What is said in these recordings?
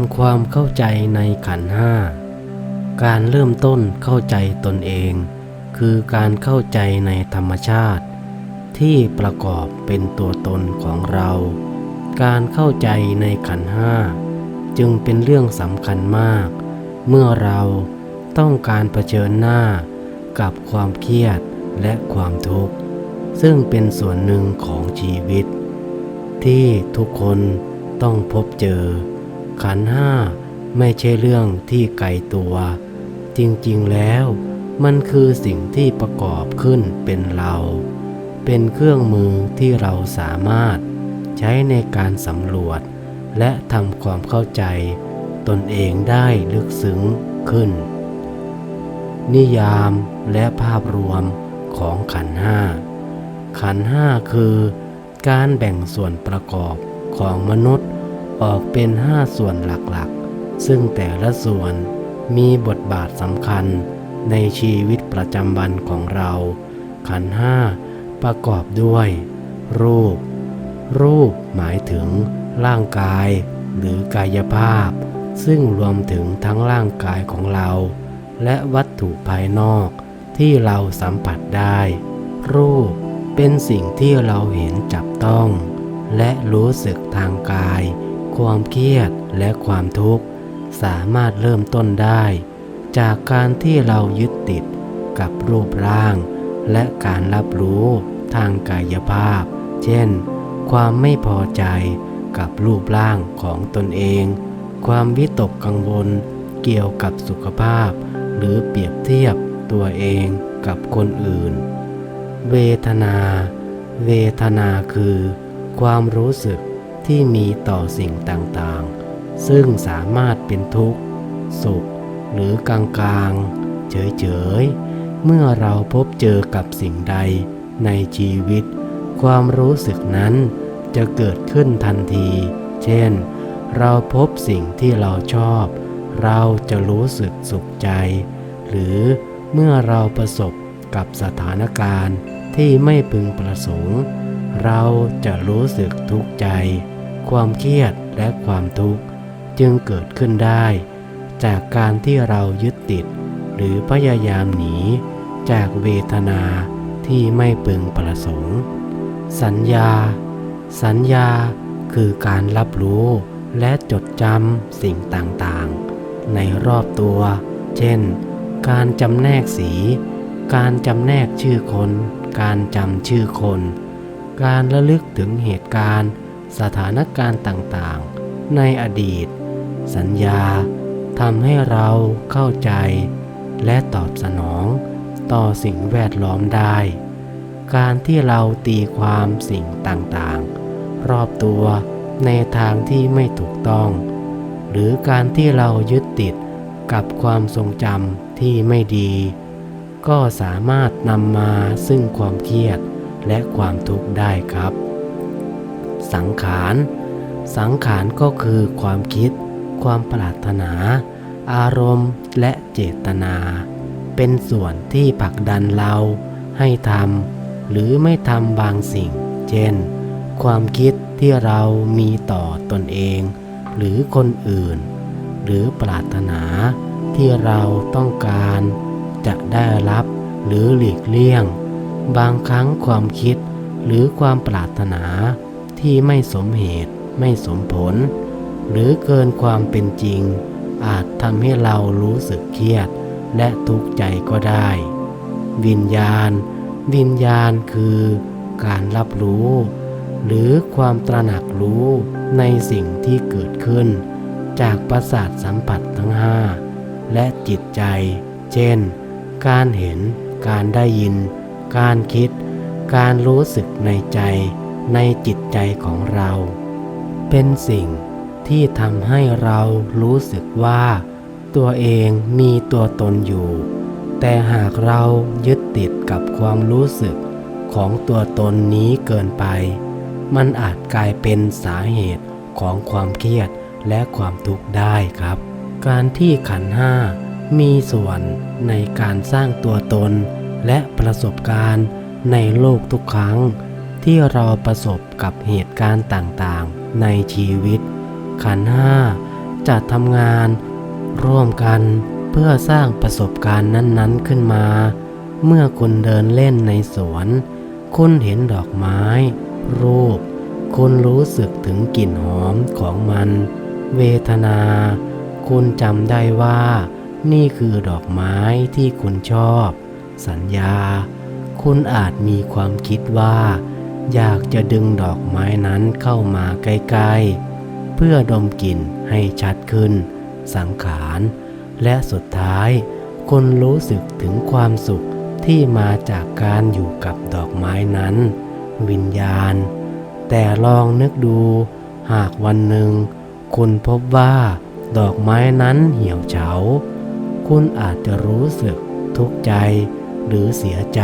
ำความเข้าใจในขันห้า การเริ่มต้นเข้าใจตนเอง คือการเข้าใจในธรรมชาติ ที่ประกอบเป็นตัวตนของเรา การเข้าใจในขันห้า จึงเป็นเรื่องสำคัญมาก เมื่อเราต้องการเผชิญหน้ากับความเครียดและความทุกข์ ซึ่งเป็นส่วนหนึ่งของชีวิต ที่ทุกคนต้องพบเจอ ขันห้าไม่ใช่เรื่องที่ไกลตัว จริงๆแล้วมันคือสิ่งที่ประกอบขึ้นเป็นเรา เป็นเครื่องมือที่เราสามารถใช้ในการสำรวจ และทำความเข้าใจ ตนเองได้ลึกซึ้งขึ้น นิยามและภาพรวมของขันห้าขันห้าคือ การแบ่งส่วนประกอบของมนุษย์ ออกเป็นห้าส่วนหลักๆ ซึ่งแต่ละส่วนมีบทบาทสำคัญในชีวิตประจำวันของเรา ขันห้าประกอบด้วย รูป รูปหมายถึงร่างกาย หรือกายภาพ ซึ่งรวมถึงทั้งร่างกายของเรา และวัตถุภายนอกที่เราสัมผัสได้ รูปเป็นสิ่งที่เราเห็นจับต้อง และรู้สึกทางกาย ความเครียดและความทุกข์ สามารถเริ่มต้นได้ จากการที่เรายึดติดกับรูปร่าง และการรับรู้ทางกายภาพ เช่น ความไม่พอใจกับรูปร่างของตนเอง ความวิตกกังวลเกี่ยวกับสุขภาพ หรือเปรียบเทียบตัวเองกับคนอื่น เวทนา เวทนาคือ ความรู้สึก ที่มีต่อสิ่งต่างๆ ซึ่งสามารถเป็นทุกข์ สุข หรือกลางๆ เฉยๆ เมื่อเราพบเจอกับสิ่งใดในชีวิต ความรู้สึกนั้นจะเกิดขึ้นทันที เช่น เราพบสิ่งที่เราชอบ เราจะรู้สึกสุขใจ หรือเมื่อเราประสบกับสถานการณ์ที่ไม่พึงประสงค์ เราจะรู้สึกทุกข์ใจ ความเครียดและความทุกข์จึงเกิดขึ้นได้ จากการที่เรายึดติด หรือพยายามหนี จากเวทนาที่ไม่พึงประสงค์ สัญญา สัญญาคือการรับรู้และจดจำสิ่งต่างๆ ในรอบตัว เช่น การจำแนกสี การจำแนกชื่อคน การจำชื่อคน การระลึกถึงเหตุการณ์ สถานการณ์ต่างๆ ในอดีต สัญญาทำให้เราเข้าใจ และตอบสนองต่อสิ่งแวดล้อมได้ การที่เราตีความสิ่งต่างๆ รอบตัวในทางที่ไม่ถูกต้อง หรือการที่เรายึดติดกับความทรงจำที่ไม่ดี ก็สามารถนำมาซึ่งความเครียดและความทุกข์ได้ครับ สังขาร สังขารก็คือความคิด ความปรารถนา อารมณ์และเจตนา เป็นส่วนที่ผลักดันเราให้ทำหรือไม่ทำบางสิ่ง เช่น ความคิดที่เรามีต่อตนเอง หรือคนอื่น หรือปรารถนาที่เราต้องการจะได้รับหรือหลีกเลี่ยง บางครั้งความคิดหรือความปรารถนา ที่ไม่สมเหตุไม่สมผล หรือเกินความเป็นจริง อาจทำให้เรารู้สึกเครียด และทุกข์ใจก็ได้ วิญญาณ วิญญาณคือการรับรู้ หรือความตระหนักรู้ในสิ่งที่เกิดขึ้น จากประสาทสัมผัสทั้งห้าและจิตใจ เช่น การเห็น การได้ยิน การคิด การรู้สึกในใจ ในจิตใจของเรา เป็นสิ่งที่ทำให้เรารู้สึกว่า ตัวเองมีตัวตนอยู่ แต่หากเรายึดติดกับความรู้สึกของตัวตนนี้เกินไป มันอาจกลายเป็นสาเหตุของความเครียดและความทุกข์ได้ครับ การที่ขันห้ามีส่วนในการสร้างตัวตนและประสบการณ์ในโลกทุกครั้ง ที่เราประสบกับเหตุการณ์ต่างๆ ในชีวิต ขันห้าจะทำงานร่วมกันเพื่อสร้างประสบการณ์นั้นๆขึ้นมา เมื่อคุณเดินเล่นในสวน คุณเห็นดอกไม้ รูป คุณรู้สึกถึงกลิ่นหอมของมัน เวทนา คุณจำได้ว่า นี่คือดอกไม้ที่คุณชอบ สัญญา คุณอาจมีความคิดว่า อยากจะดึงดอกไม้นั้นเข้ามาใกล้ๆ เพื่อดมกลิ่นให้ชัดขึ้น สังขาร และสุดท้ายคุณรู้สึกถึงความสุขที่มาจากการอยู่กับดอกไม้นั้น วิญญาณ แต่ลองนึกดู หากวันหนึ่ง คุณพบว่าดอกไม้นั้นเหี่ยวเฉา คุณอาจจะรู้สึกทุกข์ใจหรือเสียใจ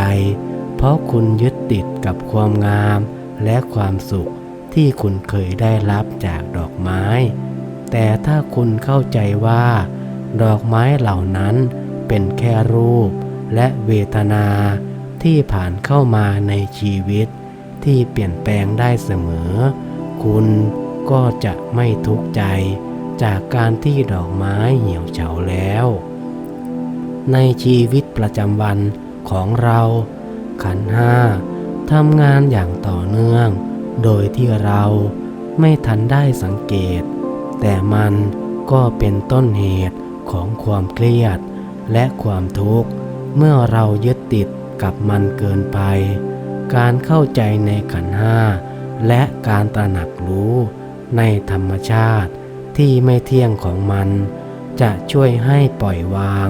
เพราะคุณยึด ติดกับความงามและความสุขที่คุณเคยได้รับจากดอกไม้ แต่ถ้าคุณเข้าใจว่า ดอกไม้เหล่านั้นเป็นแค่รูปและเวทนาที่ผ่านเข้ามาในชีวิต ที่เปลี่ยนแปลงได้เสมอ คุณก็จะไม่ทุกข์ใจจากการที่ดอกไม้เหี่ยวเฉาแล้ว ในชีวิตประจำวันของเราขันห้า ทำงานอย่างต่อเนื่อง โดยที่เราไม่ทันได้สังเกต แต่มันก็เป็นต้นเหตุของความเครียด และความทุกข์ เมื่อเรายึดติดกับมันเกินไป การเข้าใจในขันห้า และการตระหนักรู้ในธรรมชาติที่ไม่เที่ยงของมัน จะช่วยให้ปล่อยวาง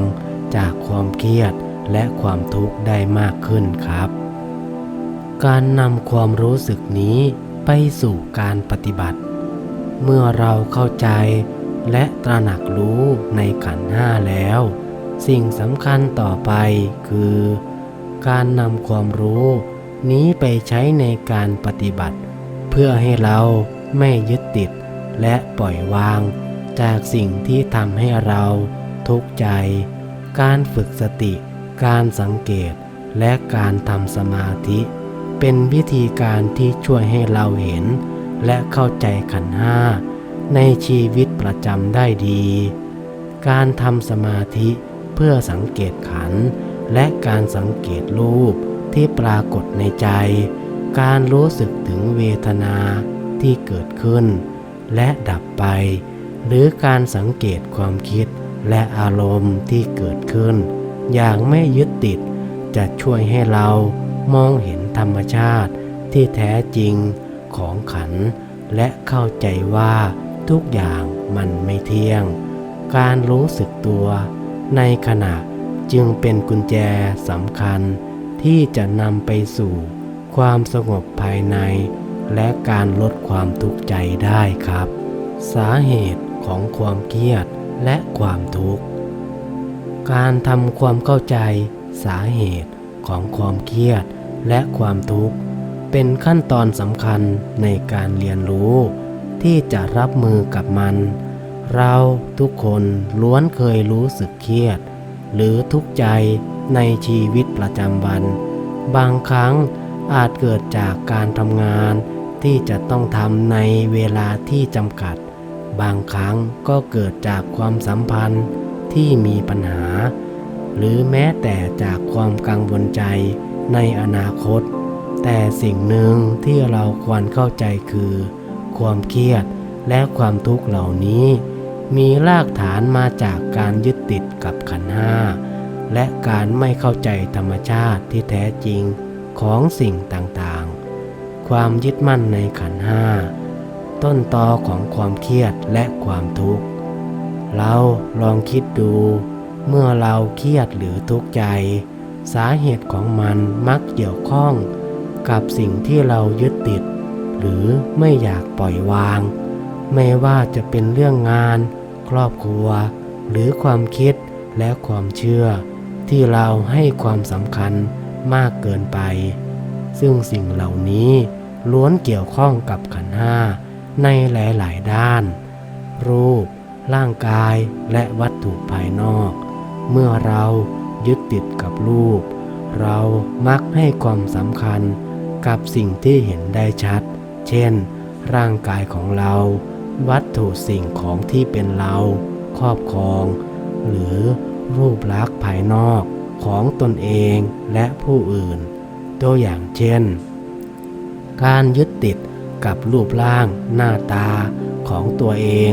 จากความเครียดและความทุกข์ได้มากขึ้นครับ การนำความรู้สึกนี้ไปสู่การปฏิบัติ เมื่อเราเข้าใจและตระหนักรู้ในขันห้าแล้ว สิ่งสำคัญต่อไปคือ การนำความรู้นี้ไปใช้ในการปฏิบัติ เพื่อให้เราไม่ยึดติดและปล่อยวาง จากสิ่งที่ทำให้เราทุกข์ใจ การฝึกสติ การสังเกต และการทำสมาธิ เป็นวิธีการที่ช่วยให้เราเห็น และเข้าใจขันห้าในชีวิตประจำได้ดี การทำสมาธิเพื่อสังเกตขัน และการสังเกตรูปที่ปรากฏในใจ การรู้สึกถึงเวทนาที่เกิดขึ้น และดับไป หรือการสังเกตความคิดและอารมณ์ที่เกิดขึ้น อย่างไม่ยึดติดจะช่วยให้เรามองเห็น ธรรมชาติที่แท้จริงของขัน และเข้าใจว่าทุกอย่างมันไม่เที่ยง การรู้สึกตัวในขณะจึงเป็นกุญแจสำคัญ ที่จะนำไปสู่ความสงบภายใน และการลดความทุกข์ใจได้ครับ สาเหตุของความเครียดและความทุกข์ การทำความเข้าใจสาเหตุของความเครียด และความทุกข์ เป็นขั้นตอนสำคัญในการเรียนรู้ ที่จะรับมือกับมัน เราทุกคนล้วนเคยรู้สึกเครียด หรือทุกข์ใจในชีวิตประจำวัน บางครั้งอาจเกิดจากการทำงานที่จะต้องทำในเวลาที่จำกัด บางครั้งก็เกิดจากความสัมพันธ์ที่มีปัญหา หรือแม้แต่จากความกังวลใจ ในอนาคต แต่สิ่งหนึ่งที่เราควรเข้าใจคือ ความเครียดและความทุกข์เหล่านี้ มีรากฐานมาจากการยึดติดกับขันห้าและการไม่เข้าใจธรรมชาติที่แท้จริงของสิ่งต่างๆ ความยึดมั่นในขันห้าต้นตอของความเครียดและความทุกข์ เราลองคิดดู เมื่อเราเครียดหรือทุกข์ใจ สาเหตุของมันมักเกี่ยวข้องกับสิ่งที่เรายึดติด หรือไม่อยากปล่อยวาง ไม่ว่าจะเป็นเรื่องงาน ครอบครัว หรือความคิดและความเชื่อ ที่เราให้ความสำคัญมากเกินไป ซึ่งสิ่งเหล่านี้ล้วนเกี่ยวข้องกับขันห้าในหลาย ๆ ด้าน รูป ร่างกายและวัตถุภายนอก เมื่อเรา ยึดติดกับรูป เรามักให้ความสำคัญกับสิ่งที่เห็นได้ชัด เช่น ร่างกายของเรา วัตถุสิ่งของที่เป็นเราครอบครอง หรือรูปลักษณ์ภายนอกของตนเองและผู้อื่น ตัวอย่างเช่น การยึดติดกับรูปร่างหน้าตาของตัวเอง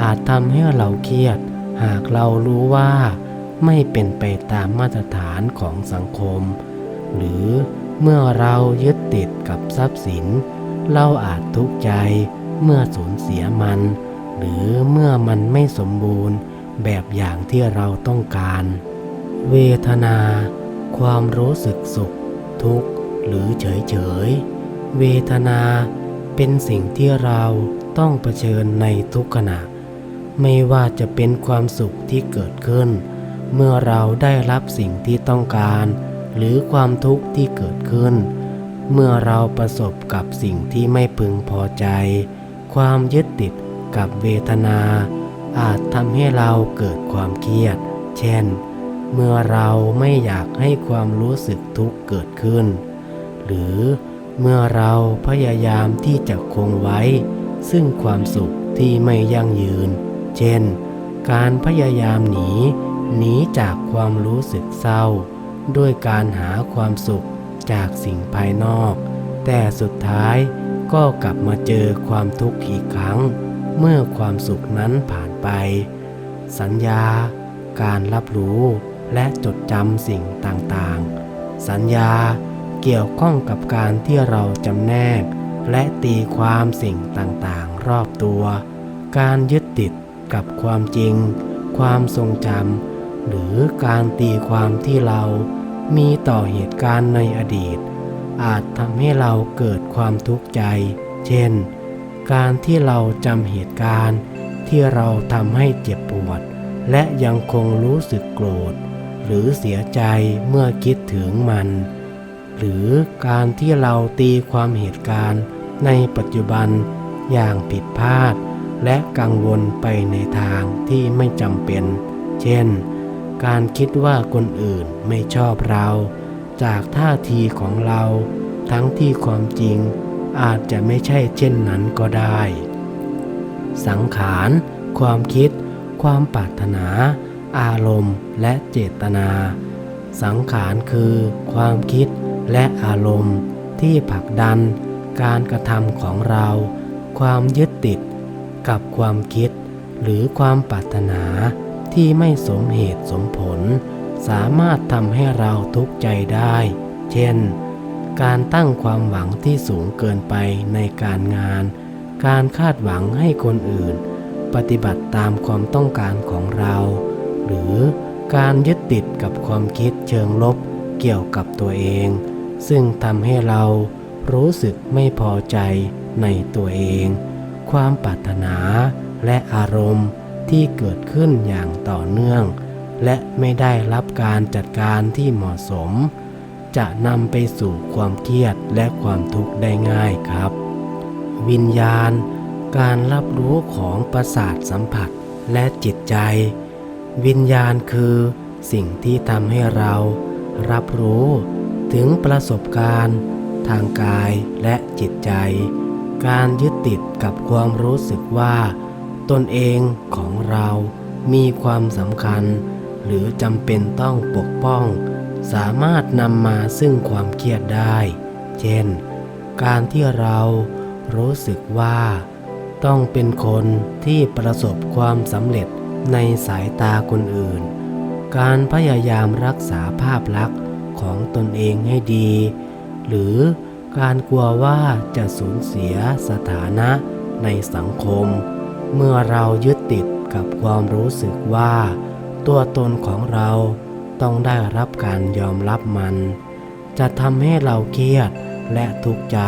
อาจทำให้เราเครียด หากเรารู้ว่า ไม่เป็นไปตามมาตรฐานของสังคม หรือเมื่อเรายึดติดกับทรัพย์สิน เราอาจทุกข์ใจเมื่อสูญเสียมัน หรือเมื่อมันไม่สมบูรณ์แบบอย่างที่เราต้องการ เวทนา ความรู้สึกสุข ทุกข์ หรือเฉยเฉยเวทนาเป็นสิ่งที่เราต้องเผชิญในทุกขณะ ไม่ว่าจะเป็นความสุขที่เกิดขึ้น เมื่อเราได้รับสิ่งที่ต้องการ หรือความทุกข์ที่เกิดขึ้น เมื่อเราประสบกับสิ่งที่ไม่พึงพอใจ ความยึดติดกับเวทนา อาจทำให้เราเกิดความเครียด เช่น เมื่อเราไม่อยากให้ความรู้สึกทุกข์เกิดขึ้น หรือเมื่อเราพยายามที่จะคงไว้ ซึ่งความสุขที่ไม่ยั่งยืน เช่น การพยายามหนี หนีจากความรู้สึกเศร้า ด้วยการหาความสุขจากสิ่งภายนอก แต่สุดท้ายก็กลับมาเจอความทุกข์อีกครั้ง เมื่อความสุขนั้นผ่านไป สัญญา การรับรู้และจดจำสิ่งต่างๆ สัญญาเกี่ยวข้องกับการที่เราจำแนก และตีความสิ่งต่างๆ รอบตัว การยึดติดกับความจริง ความทรงจำ หรือการตีความที่เรามีต่อเหตุการณ์ในอดีต อาจทำให้เราเกิดความทุกข์ใจ เช่น การที่เราจำเหตุการณ์ที่เราทำให้เจ็บปวด และยังคงรู้สึกโกรธ หรือเสียใจเมื่อคิดถึงมัน หรือการที่เราตีความเหตุการณ์ในปัจจุบันอย่างผิดพลาด และกังวลไปในทางที่ไม่จำเป็น เช่น การคิดว่าคนอื่นไม่ชอบเรา จากท่าทีของเรา ทั้งที่ความจริงอาจจะไม่ใช่เช่นนั้นก็ได้ สังขาร ความคิด ความปรารถนา อารมณ์และเจตนา สังขารคือ ความคิดและอารมณ์ที่ผลักดัน การกระทำของเรา ความยึดติด กับความคิด หรือความปรารถนา ที่ไม่สมเหตุสมผล สามารถทำให้เราทุกข์ใจได้ เช่น การตั้งความหวังที่สูงเกินไปในการงาน การคาดหวังให้คนอื่น ปฏิบัติตามความต้องการของเรา หรือการยึดติดกับความคิดเชิงลบเกี่ยวกับตัวเอง ซึ่งทำให้เรารู้สึกไม่พอใจในตัวเอง ความปรารถนาและอารมณ์ ที่เกิดขึ้นอย่างต่อเนื่อง และไม่ได้รับการจัดการที่เหมาะสม จะนำไปสู่ความเครียดและความทุกข์ได้ง่ายครับ วิญญาณ การรับรู้ของประสาทสัมผัสและจิตใจ วิญญาณคือสิ่งที่ทำให้เรา รับรู้ถึงประสบการณ์ ทางกายและจิตใจ การยึดติดกับความรู้สึกว่า ตนเองของเรามีความสำคัญ หรือจำเป็นต้องปกป้อง สามารถนำมาซึ่งความเครียดได้ เช่น การที่เรารู้สึกว่า ต้องเป็นคนที่ประสบความสำเร็จในสายตาคนอื่น การพยายามรักษาภาพลักษณ์ของตนเองให้ดี หรือการกลัวว่าจะสูญเสียสถานะในสังคม เมื่อเรายึดติดกับความรู้สึกว่า ตัวตนของเราต้องได้รับการยอมรับมัน จะทำให้เราเครียดและทุกข์ใจ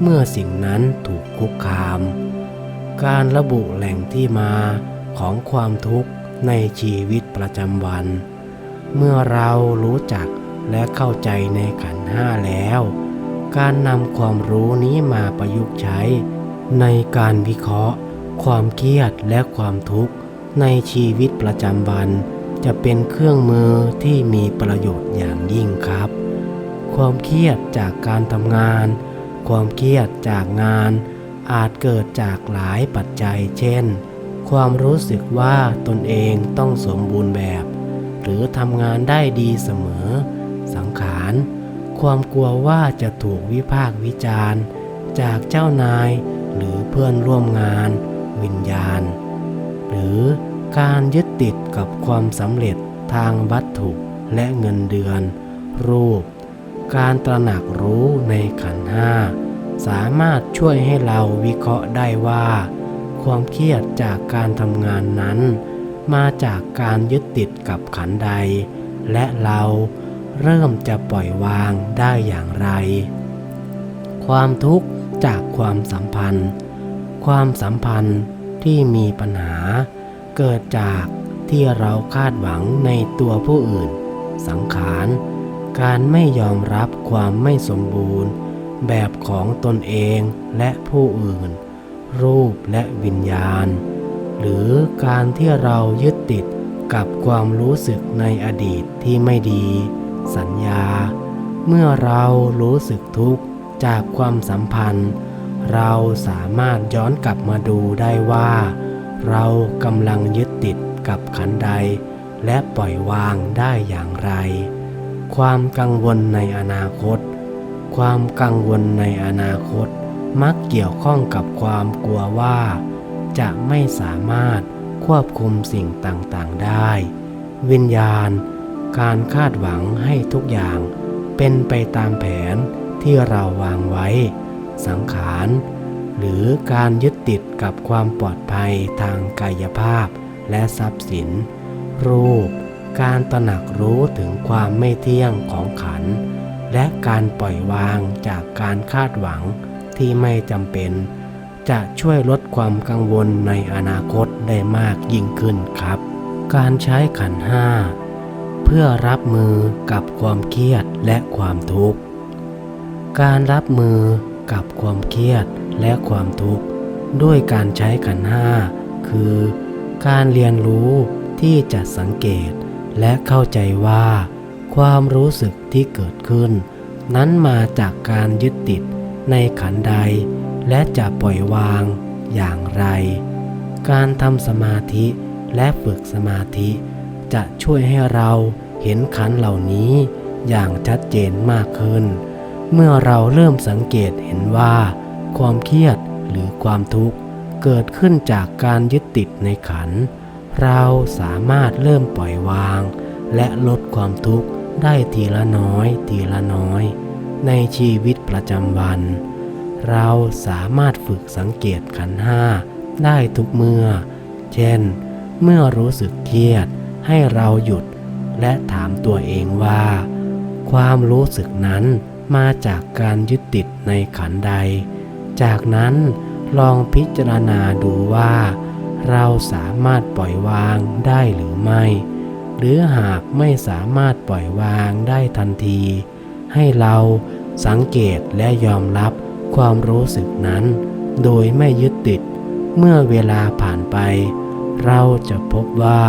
เมื่อสิ่งนั้นถูกคุกคาม การระบุแหล่งที่มาของความทุกข์ในชีวิตประจำวัน เมื่อเรารู้จักและเข้าใจในขันห้าแล้ว การนำความรู้นี้มาประยุกต์ใช้ในการวิเคราะห์ ความเครียดและความทุกข์ในชีวิตประจำวัน จะเป็นเครื่องมือที่มีประโยชน์อย่างยิ่งครับ ความเครียดจากการทำงาน ความเครียดจากงาน อาจเกิดจากหลายปัจจัย เช่น ความรู้สึกว่าตนเองต้องสมบูรณ์แบบ หรือทำงานได้ดีเสมอ สังขาร ความกลัวว่าจะถูกวิพากษ์วิจารณ์ จากเจ้านายหรือเพื่อนร่วมงาน วิญญาณ หรือการยึดติดกับความสำเร็จทางวัตถุและเงินเดือน รูป การตระหนักรู้ในขันห้าสามารถช่วยให้เราวิเคราะห์ได้ว่า ความเครียดจากการทำงานนั้น มาจากการยึดติดกับขันใด และเราเริ่มจะปล่อยวางได้อย่างไร ความทุกข์จากความสัมพันธ์ ความสัมพันธ์ ที่มีปัญหา เกิดจากที่เราคาดหวังในตัวผู้อื่น สังขาร การไม่ยอมรับความไม่สมบูรณ์ แบบของตนเองและผู้อื่น รูปและวิญญาณ หรือการที่เรายึดติดกับความรู้สึกในอดีตที่ไม่ดี สัญญา เมื่อเรารู้สึกทุกข์จากความสัมพันธ์ เราสามารถย้อนกลับมาดูได้ว่า เรากำลังยึดติดกับขันธ์ใด และปล่อยวางได้อย่างไร ความกังวลในอนาคต ความกังวลในอนาคต มักเกี่ยวข้องกับความกลัวว่า จะไม่สามารถควบคุมสิ่งต่างๆได้ วิญญาณ การคาดหวังให้ทุกอย่างเป็นไปตามแผนที่เราวางไว้ สังขาร หรือการยึดติดกับความปลอดภัยทางกายภาพ และทรัพย์สิน รูป การตระหนักรู้ถึงความไม่เที่ยงของขัน และการปล่อยวางจากการคาดหวังที่ไม่จำเป็น จะช่วยลดความกังวลในอนาคตได้มากยิ่งขึ้นครับ การใช้ขันห้าเพื่อรับมือกับความเครียดและความทุกข์ การรับมือ กับความเครียดและความทุกข์ด้วยการใช้ขันห้าคือ การเรียนรู้ที่จะสังเกตและเข้าใจว่า ความรู้สึกที่เกิดขึ้น นั้นมาจากการยึดติดในขันใด และจะปล่อยวางอย่างไร การทำสมาธิและฝึกสมาธิ จะช่วยให้เราเห็นขันเหล่านี้อย่างชัดเจนมากขึ้น เมื่อเราเริ่มสังเกตเห็นว่า ความเครียดหรือความทุกข์เกิดขึ้นจากการยึดติดในขัน เราสามารถเริ่มปล่อยวาง และลดความทุกข์ได้ทีละน้อย ทีละน้อย ในชีวิตประจำวัน เราสามารถฝึกสังเกตขันห้าได้ทุกเมื่อ เช่น เมื่อรู้สึกเครียดให้เราหยุด และถามตัวเองว่า ความรู้สึกนั้น มาจากการยึดติดในขันใด จากนั้นลองพิจารณาดูว่า เราสามารถปล่อยวางได้หรือไม่ หรือหากไม่สามารถปล่อยวางได้ทันที ให้เราสังเกตและยอมรับความรู้สึกนั้น โดยไม่ยึดติด เมื่อเวลาผ่านไป เราจะพบว่า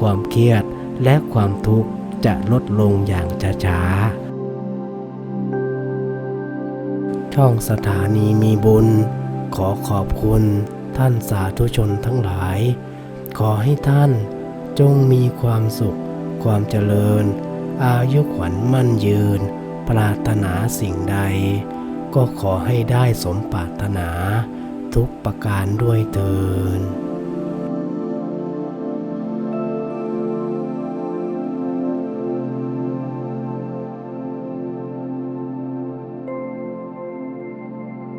ความเครียดและความทุกข์จะลดลงอย่างช้าๆ ช่องสถานีมีบุญ ขอขอบคุณท่านสาธุชนทั้งหลาย ขอให้ท่านจงมีความสุข ความเจริญ อายุขวัญมั่นยืน ปรารถนาสิ่งใด ก็ขอให้ได้สมปรารถนา ทุกประการด้วยเถิด